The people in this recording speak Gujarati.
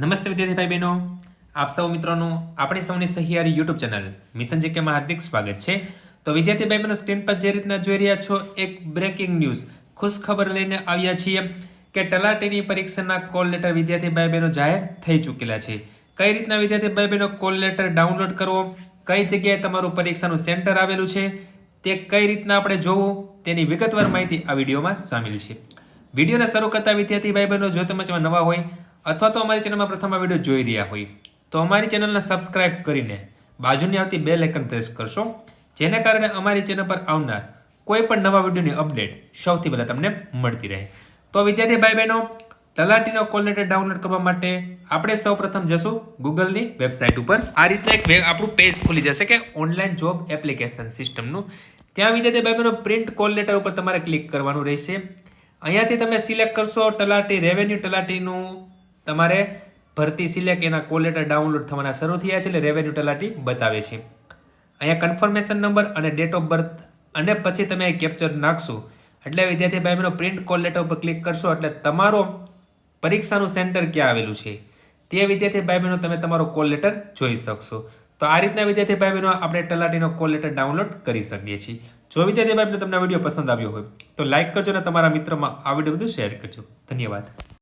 નમસ્તે વિદ્યાર્થી ભાઈ બહેનો આપ સૌ મિત્રોનું, આપણી સૌની સહિયારી યુટ્યુબ ચેનલ મિશન જેકેમાં હાર્દિક સ્વાગત છે. તો વિદ્યાર્થી ભાઈ બહેનો સ્ક્રીન પર જે રીતના જોઈ રહ્યા છો, એક બ્રેકિંગ ન્યૂઝ ખુશ ખબર લઈને આવ્યા છીએ કે તલાટીની પરીક્ષાના કોલ લેટર વિદ્યાર્થી ભાઈ બહેનો જાહેર થઈ ચૂકેલા છે. કઈ રીતના વિદ્યાર્થી ભાઈ બહેનો કોલ લેટર ડાઉનલોડ કરવો? કઈ જગ્યાએ તમારું પરીક્ષાનું સેન્ટર આવેલું છે? તે કઈ રીતના આપણે જોવું? તેની વિગતવાર માહિતી આ વિડીયોમાં સામેલ છે. વિડીયોને શરૂ કરતા વિદ્યાર્થી ભાઈ બહેનો જો તમે નવા હોય અથવા તો અમારી ચેનલમાં પ્રથમ આ વીડિયો જોઈ રહ્યા હોય, તો અમારી ચેનલને સબસ્ક્રાઇબ કરીને બાજુની આવતી બે લેકન પ્રેસ કરશો, જેને કારણે અમારી ચેનલ પર આવનાર કોઈ પણ નવા વિડીયોની અપડેટ સૌથી પહેલાં તમને મળતી રહે. તો વિદ્યાર્થી ભાઈ બહેનો તલાટીનો કોલ લેટર ડાઉનલોડ કરવા માટે આપણે સૌ પ્રથમ જશું ગૂગલની વેબસાઇટ ઉપર. આ રીતના એક આપણું પેજ ખુલી જશે કે ઓનલાઈન જોબ એપ્લિકેશન સિસ્ટમનું ત્યાં વિદ્યાર્થી ભાઈ બહેનો પ્રિન્ટ કોલ લેટર ઉપર તમારે ક્લિક કરવાનું રહેશે. અહીંયાથી તમે સિલેક્ટ કરશો તલાટી રેવન્યુ તલાટીનું તમારે ભરતી સિલેક્ટ એના કોલ લેટર ડાઉનલોડ થવાના શરૂ થયા છે એટલે રેવન્યુ તલાટી બતાવે છે. અહીંયા કન્ફર્મેશન નંબર અને ડેટ ઓફ બર્થ અને પછી તમે કેપ્ચર નાખશો. એટલે વિદ્યાર્થી ભાઈ બહેનો પ્રિન્ટ કોલ લેટર ઉપર ક્લિક કરશો એટલે તમારો પરીક્ષાનું સેન્ટર ક્યાં આવેલું છે? તે વિદ્યાર્થી ભાઈ બહેનો તમે તમારો કોલ લેટર જોઈ શકશો. તો આ રીતના વિદ્યાર્થી ભાઈ બહેનો આપણે તલાટીનો કોલ લેટર ડાઉનલોડ કરી શકીએ છીએ. જો વિદ્યાર્થી ભાઈ તમને વીડિયો પસંદ આવ્યો હોય, તો લાઇક કરજો અને તમારા મિત્રોમાં આ વીડિયો બધું શેર કરજો. ધન્યવાદ.